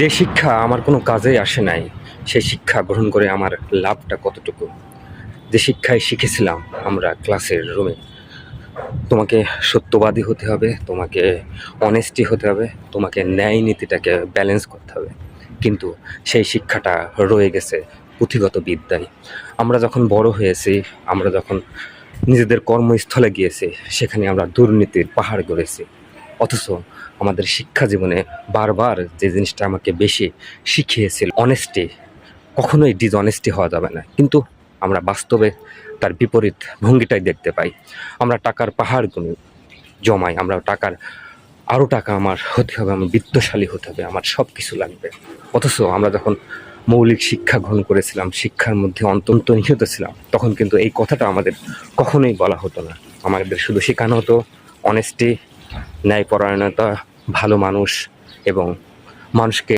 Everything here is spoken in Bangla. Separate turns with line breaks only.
যে শিক্ষা আমার কোনো কাজে আসে নাই, সেই শিক্ষা গ্রহণ করে আমার লাভটা কতটুকু? যে শিক্ষায় শিখেছিলাম আমরা ক্লাসের রুমে। তোমাকে সত্যবাদী হতে হবে, তোমাকে অনেস্টি হতে হবে, তোমাকে ন্যায় নীতিটাকে ব্যালেন্স করতে হবে। কিন্তু সেই শিক্ষাটা রয়ে গেছে পুঁথিগত বিদ্যায়। আমরা যখন বড় হয়েছি, আমরা যখন নিজেদের কর্মস্থলে গিয়েছি, সেখানে আমরা দুর্নীতির পাহাড় গড়েছি। অথচ আমাদের শিক্ষা জীবনে বারবার যে জিনিসটা আমাকে বেশি শিখিয়েছিল অনেস্টি কখনোই ডিসঅনেস্টি হওয়া যাবে না। কিন্তু আমরা বাস্তবে তার বিপরীত ভঙ্গিটাই দেখতে পাই। আমরা টাকার পাহাড় গুনি জমাই, আমরা টাকার আরও টাকা আমার হতে হবে আমার বিত্তশালী হতে হবে, আমার সব কিছু লাগবে। অথচ আমরা যখন মৌলিক শিক্ষা গ্রহণ করেছিলাম, শিক্ষার মধ্যে অন্তন্ত নিহিত ছিলাম, তখন কিন্তু এই কথাটা আমাদের কখনোই বলা হতো না। আমাদের শুধু শেখানো হতো অনেস্টি ন্যায়পরায়ণতা ভালো মানুষ এবং মানুষকে